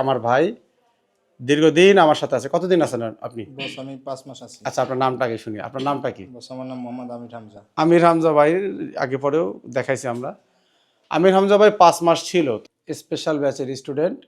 আমার ভাই দীর্ঘদিন আমার সাথে আছে। কতদিন আছেন আপনি? বস আমি পাঁচ মাস আছি। আচ্ছা আপনার নামটা আগে শুনি। আপনার নামটা কি? বস আমার নাম মোহাম্মদ আমির হামজা। আমির হামজা ভাই আগে পরেও দেখাইছি আমরা। আমির হামজা ভাই পাঁচ মাস ছিল। স্পেশাল ব্যাচের স্টুডেন্ট।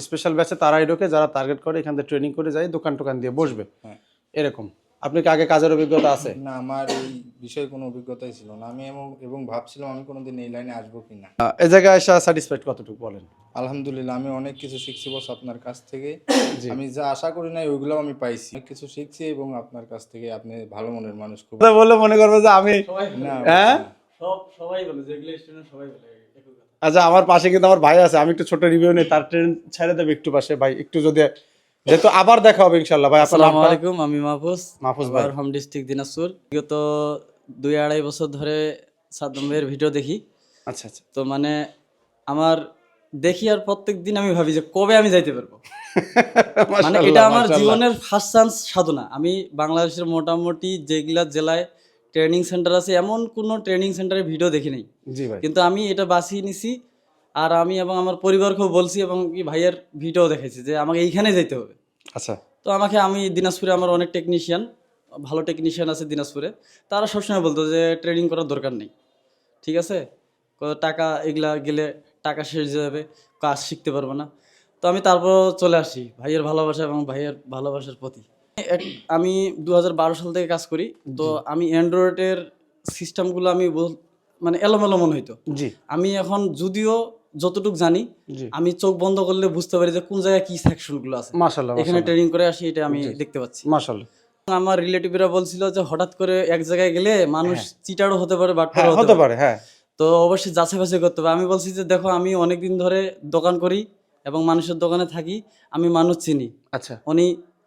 স্পেশাল ব্যাচে তারাই ঢোকে যারা টার্গেট করে এখান থেকে ট্রেনিং করে যায় দোকান টোকান দিয়ে বসবে। হ্যাঁ। এরকম। আপনি কি আগে কাজের অভিজ্ঞতা আছে? না আমার এই বিষয়ে কোনো অভিজ্ঞতাই ছিল না। আমি এবং এবং ভাবছিলাম আমি কোনোদিন এই লাইনে আসব কি না এই জায়গায় এসে স্যাটিসফাইড কতটুকু বলেন? আলহামদুলিল্লাহ আমি অনেক কিছু শিখছি বস আপনার কাছ থেকে। আমি যা আশা করি নাই ওইগুলোও আমি পাইছি। অনেক কিছু শিখছি এবং আপনার কাছ থেকে আপনি ভালো মনের মানুষ খুব বললে মনে করবে যে আমি হ্যাঁ? সব সবাই বলে যেগুলো স্টুডেন্ট সবাই বলে আচ্ছা আমার পাশে কিন্তু আমার ভাই আছে আমি একটু ছোট রিভিউ নেই তার ট্রেন ছেড়ে দেবে একটু পাশে। ভাই একটু যদি যেহেতু আবার দেখা হবে ইনশাল্লাহ ভাই আসসালামু আলাইকুম আমি মাহফুজ। মাহফুজ ভাই। Home district Dinajpur. বিগত দুই আড়াই বছর ধরে সাদ্দাম ভাইয়ের ভিডিও দেখি। আচ্ছা আচ্ছা। তো মানে আমার দেখি আর প্রত্যেক দিন আমি ভাবি যে কবে আমি যাইতে পারব। মানে এটা আমার জীবনের ফার্স্ট চান্স সাধনা। আমি বাংলাদেশের মোটামুটি যেগুলা জেলায় ট্রেনিং সেন্টার আছে এমন কোনো ট্রেনিং সেন্টারে ভিডিও দেখি নাই। কিন্তু আমি এটা বাছিয়ে নিছি আর আমি এবং আমার পরিবারকেও বলছি এবং কি ভাইয়ের ভিডিও দেখেছি যে আমাকে এইখানে যেতে হবে। আচ্ছা। তো আমাকে আমি দিনাজপুরে আমার অনেক টেকনিশিয়ান ভালো টেকনিশিয়ান আছে দিনাজপুরে তারা সবসময় বলতো যে ট্রেনিং করার দরকার নেই। ঠিক আছে? টাকা এগুলা গেলে টাকা শেষ হয়ে যাবে কাজ শিখতে পারব না। তো আমি তারপর চলে আসি ভাইয়ের ভালোবাসা এবং ভাইয়ের ভালোবাসার প্রতি। আমি দু হাজার বারো সাল থেকে কাজ করি তো আমি অ্যান্ড্রয়েডের সিস্টেমগুলো আমি মানে এলোমেলো মনে হইতো। জি। আমি এখন যদিও যতটুকু জানি আমি চোখ বন্ধ করলে বুঝতে পারি যে কোন জায়গায় কি সেকশনগুলো আছে। মাশাআল্লাহ এখানে ট্রেনিং করে আসি এটা আমি দেখতে পাচ্ছি। মাশাআল্লাহ আমার রিলেটিভরা বলছিল যে হঠাৎ করে এক জায়গায় গেলে মানুষ চিটারও হতে পারে বাট হ্যাঁ হতে পারে। হ্যাঁ। তো অবশ্যই যাচাই বাছাই করতে হবে। আমি বলছি যে দেখো আমি অনেকদিন ধরে দোকান করি এবং মানুষের দোকানে থাকি আমি মানুষ চিনি। আচ্ছা। উনি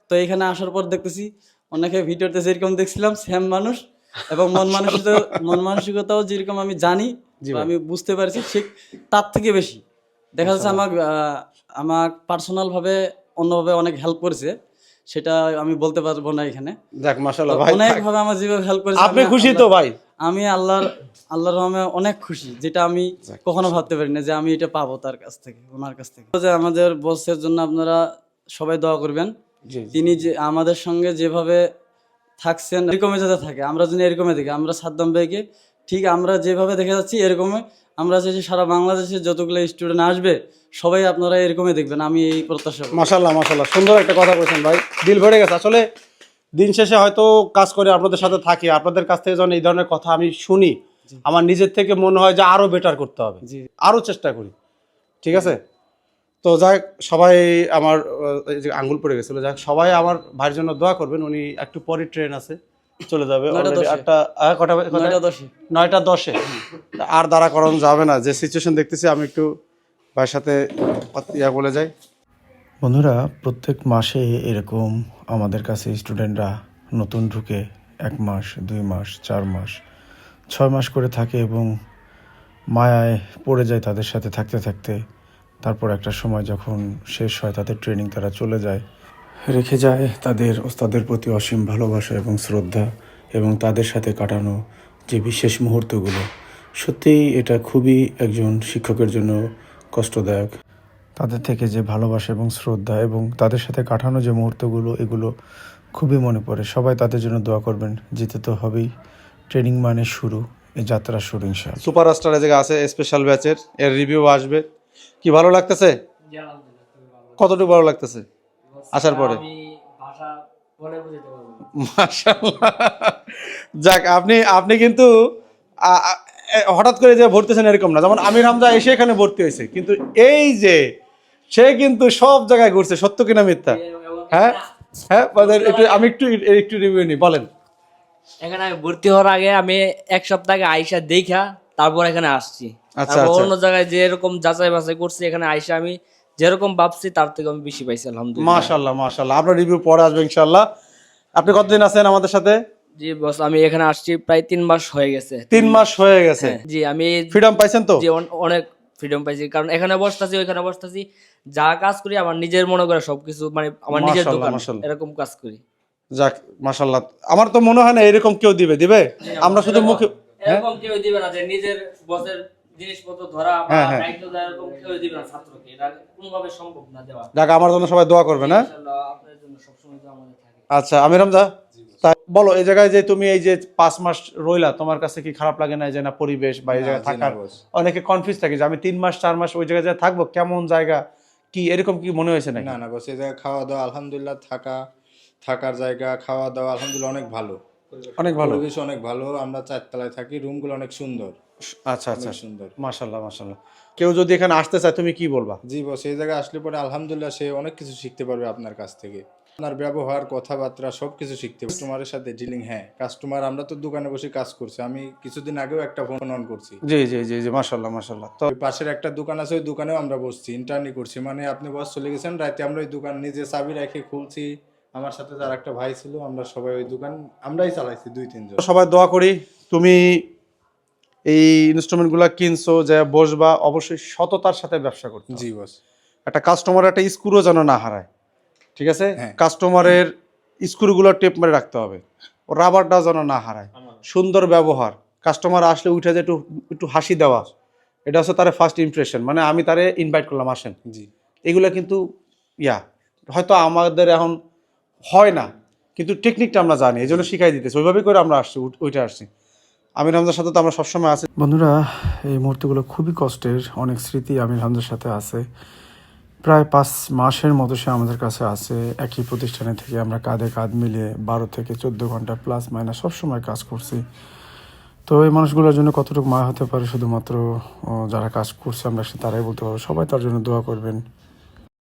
তো এখানে আসার পর দেখতেছি অনেকে ভিডিওতে যেরকম দেখছিলাম সেম মানুষ। এবং মন মানসিকতা মন মানসিকতাও যেরকম আমি জানি। আমি বুঝতে পারছি ঠিক তার থেকে বেশি। দেখা যাচ্ছে আমার আমার পার্সোনাল ভাবে অন্যভাবে অনেক হেল্প করেছে সেটা আমি বলতে পারব না এখানে। যাক মাশাআল্লাহ ভাই। অনেক ভাবে আমার যেভাবে হেল্প করেছে। আপনি খুশি তো ভাই? আমি আল্লাহর আল্লাহর রহমে অনেক খুশি যেটা আমি কখনো ভাবতে পারি না যে আমি এটা পাবো তার কাছ থেকে ওনার কাছ থেকে। যে আমাদের বসের জন্য আপনারা সবাই দোয়া করবেন। তিনি যে আমাদের সঙ্গে যেভাবে থাকছেন এরকমই যাতে থাকে। আমরা যদি এরকমই দেখি আমরা সাদ্দাম ভাইকে ঠিক আমরা যেভাবে দেখে যাচ্ছি এরকমই আমরা চাইছি সারা বাংলাদেশে যতগুলো স্টুডেন্ট আসবে সবাই আপনারা এরকমই দেখবেন আমি এই প্রত্যাশা করি। মাশাআল্লাহ মাশাআল্লাহ সুন্দর একটা কথা বলছেন ভাই। দিল ভরে গেছে। আসলে দিন শেষে হয়তো কাজ করে আপনাদের সাথে থাকি আপনাদের কাছ থেকে যখন এই ধরনের কথা আমি শুনি আমার নিজের থেকে মনে হয় যে আরও বেটার করতে হবে। জি। আরও চেষ্টা করি। ঠিক আছে? তো যাই সবাই আমার এই যে আঙ্গুল পড়ে গেছিল যাক সবাই আমার ভাইয়ের জন্য দোয়া করবেন উনি একটু পরে ট্রেন আছে চলে যাবে নয়টা দশে। একটা আহ, কটা নয়টা দশে। আর দাঁড়া করানো যাবে না যে সিচুয়েশন দেখতেছি আমি একটু ভাইয়ের সাথে ইয়া বলে যাই। বন্ধুরা প্রত্যেক মাসে এরকম আমাদের কাছে স্টুডেন্টরা নতুন ঢুকে এক মাস দুই মাস চার মাস ছয় মাস করে থাকে এবং মায়ায় পড়ে যায় তাদের সাথে থাকতে থাকতে। তারপর একটা সময় যখন শেষ হয়, তাদের ট্রেনিং তারা চলে যায়। রেখে যায় তাদের ওস্তাদের প্রতি অসীম ভালোবাসা এবং শ্রদ্ধা এবং তাদের সাথে কাটানো যে বিশেষ মুহূর্তগুলো। সত্যিই এটা খুবই একজন শিক্ষকের জন্য কষ্টদায়ক। তাদের থেকে যে ভালোবাসা এবং শ্রদ্ধা এবং তাদের সাথে কাটানো যে মুহূর্তগুলো, এগুলো খুবই মনে পড়ে। সবাই তাদের জন্য দোয়া করবেন জিতে তো হবেই। ট্রেনিং মানে শুরু এই যাত্রা শুরু, ইনশাআল্লাহ। সুপার স্টার জায়গা আছে স্পেশাল ব্যাচের এর রিভিউ আসবে। কি ভালো লাগতেছে? কতটুকু ভালো লাগতেছে? আসার পরে। যাক আপনি আপনি কিন্তু হঠাৎ করে যে ভর্তি হয়েছেন এরকম না। যেমন আমির হামজা এসে এখানে ভর্তি হয়েছে। কিন্তু এই যে সে কিন্তু সব জায়গায় ঘুরছে সত্য কিনা মিথ্যা? হ্যাঁ? হ্যাঁ একটু আমি একটু একটু রিভিউ নিই বলেন। এখানে আমি ভর্তি হওয়ার আগে আমি এক সপ্তাহ আগে আইসা দেখা তারপর এখানে আসছি। আচ্ছা, তারপর আচ্ছা। অন্য জায়গায় যেরকম যাচাই বাছাই করছি এখানে আইসা আমি যেরকম ভাবছি তার থেকে আমি বেশি পাইছি আলহামদুলিল্লাহ। মাশাল্লাহ আপনার রিভিউ পরে আসবে ইনশাল্লাহ আপনি কতদিন আছেন আমাদের সাথে? জি বস আমি এখানে আসছি প্রায় তিন মাস হয়ে গেছে। তিন মাস হয়ে গেছে। জি আমি ফ্রিডম পাইছেন তো? জি অনেক ফ্রিডম পাইছি। কারণ এখানে বসতাছি ওইখানে বসতাছি। যা কাজ করি আমার নিজের মনে করে সবকিছু মানে আমার নিজের দোকান এরকম কাজ করি। যাক মাশাল্লাহ আমার তো মনে হয় না এরকম কেউ দিবে দিবে? আমরা শুধু মুখে হ্যাঁ? এরকম কেউ দিবে না যে নিজের বসের জিনিসপত্র ধরা বা হ্যাঁ, হ্যাঁ। দায়িত্ব দেওয়া এরকম কেউ দিবে না ছাত্রকে। এটা কোনোভাবে সম্ভব না দেওয়া। যাক আমার জন্য সবাই দোয়া করবে না ইনশাআল্লাহ আপনার জন্য সবসময় তো আমাদের থাকে। আচ্ছা আমি রামজা তাই বলো এই জায়গায় যে তুমি এই যে পাঁচ মাস রইলা তোমার কাছে কি খারাপ লাগে না যে না পরিবেশ বা এই জায়গায় থাকার? অনেকে কনফিউজ থাকে যে আমি তিন মাস চার মাস ওই জায়গায় যা থাকব কেমন জায়গা কি এরকম কি মনে হয়েছে নাকি? না না বস এই জায়গায় খাওয়া দাওয়া আলহামদুলিল্লাহ থাকা থাকার জায়গা খাওয়া দাওয়া আলহামদুলিল্লাহ অনেক ভালো। অনেক ভালো। পরিবেশ অনেক ভালো আমরা চারতলায় থাকি রুমগুলো অনেক সুন্দর। আচ্ছা আচ্ছা। সুন্দর। মাশাল্লাহ মাশাল্লাহ। কেউ যদি এখানে আসতে চায় তুমি কি বলবা? জি বস এই জায়গায় আসলে পরে আলহামদুলিল্লাহ সে অনেক কিছু শিখতে পারবে আপনার কাছ থেকে। আপনার ব্যবহার কথাবার্তা সব কিছু শিখতে কাস্টমারের সাথে ডিলিং হ্যাঁ কাস্টমার আমরা তো দোকানে বসে কাজ করছি। আমি কিছুদিন আগেও একটা ফোন অন করছি। জি জি জি জি মাশাল্লাহ মাশাল্লাহ। তো পাশের একটা দোকান আছে ওই দোকানেও আমরা বসছি ইন্টারনি করছি। মানে আপনি বস চলে গেছেন রাতে আমরা ওই দোকান নিজে চাবি রেখে খুলছি। আমার সাথে তার একটা ভাই ছিল আমরা সবাই ওই দোকান আমরাই চালাইছি দুই তিনজন। সবাই দোয়া করি তুমি এই ইনস্ট্রুমেন্টগুলো কিনছো যে বসবা অবশ্যই সততার সাথে ব্যবসা করতে জি বস একটা কাস্টমার একটা স্ক্রুও যেন না হারায়। ঠিক আছে? হ্যাঁ। কাস্টমারের স্ক্রুগুলো টেপ মেরে রাখতে হবে। ও রাবারটা যেন না হারায়। সুন্দর ব্যবহার। কাস্টমার আসলে উঠে যে একটু একটু হাসি দেওয়া। এটা হচ্ছে তার ফার্স্ট ইমপ্রেশন মানে আমি তারে ইনভাইট করলাম আসেন। জি। এগুলো কিন্তু ইয়া হয়তো আমাদের এখন হয় না, কিন্তু টেকনিকটা আমরা জানি, এই জন্য শিখাই দিতেছি। ওইভাবে করে আমরা আসছি ওইটা আসছি। আমির হামজার সাথে তো আমরা সবসময় আছি। বন্ধুরা, এই মুহূর্তগুলো খুবই কষ্টের, অনেক স্মৃতি আমির হামজার সাথে আছে। প্রায় পাঁচ মাসের মতো সে আমাদের কাছে আছে। একই প্রতিষ্ঠানে থেকে আমরা কাঁধে কাঁধ মিলিয়ে বারো থেকে চোদ্দ ঘণ্টা প্লাস মাইনাস সবসময় কাজ করছি। তো এই মানুষগুলোর জন্য কতটুকু মায়া হতে পারে শুধুমাত্র যারা কাজ করছে আমরা সে তারাই বলতে পারব। সবাই তার জন্য দোয়া করবেন।